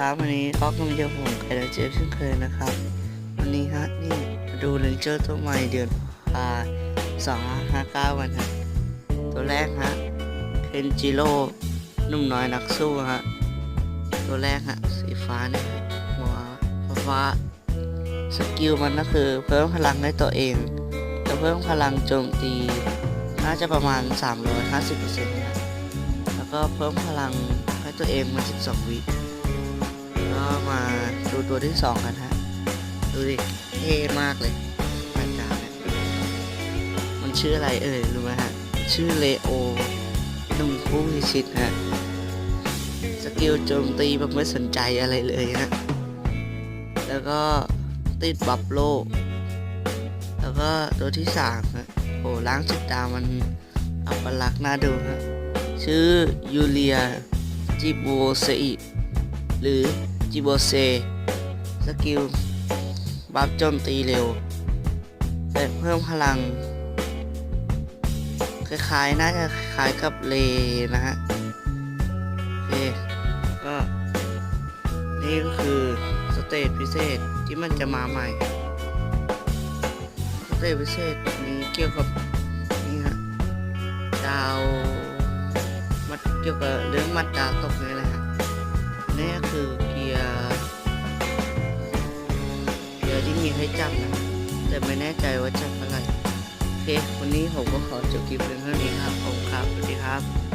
ครับ วันนี้ก็กำลังจะผมใครเราเจอเช่นเคยนะครับ วันนี้ฮะนี่มาดูเลนเจอร์ตัวใหม่เดือนพาสองห้าเก้าวันฮะตัวแรกฮะเคนจิโร่นุ่มน้อยนักสู้ฮะตัวแรกฮะสีฟ้าเนี่ยหัวฟ้าสกิลมันก็คือเพิ่มพลังให้ตัวเองจะเพิ่มพลังโจมตี น่าจะประมาณ 350%นะแล้วก็เพิ่มพลังให้ตัวเองมา 12 วิ ก็มาดูตัวที่2กันฮะ ดูดิเท่มากเลยแมนดาเนี่ยมันชื่ออะไรเอ่ยรู้ไหมฮะ ชื่อเลโอหนุ่มผู้พิชิตฮะ สกิลโจมตีแบบไม่สนใจอะไรเลยฮะ แล้วก็ติดบัฟโล แล้วก็ตัวที่สามฮะโอ้ล้างจุดดามันอัปลักษณ์น่าดูฮะ ชื่อยูเลียจิโบเซอิหรือ จิโบเซ สกิล บัฟโจมตีเร็วแต่เพิ่มพลัง คล้ายๆ น่าจะคล้ายกับเลนะฮะ โอเค ก็ นี่ก็คือ สเตจพิเศษที่มันจะมาใหม่ สเตจพิเศษนี้เกี่ยวกับนี่ฮะดาวมัดเกี่ยวกับเรื่องมัดดาวตกนี่แหละฮะนี่ก็คือ ให้จับนะแต่ไม่แน่ใจว่าจับอะไรโอเค วันนี้ผมก็ขอจบคลิปเพียงเท่านี้ครับผมครับสวัสดีครับ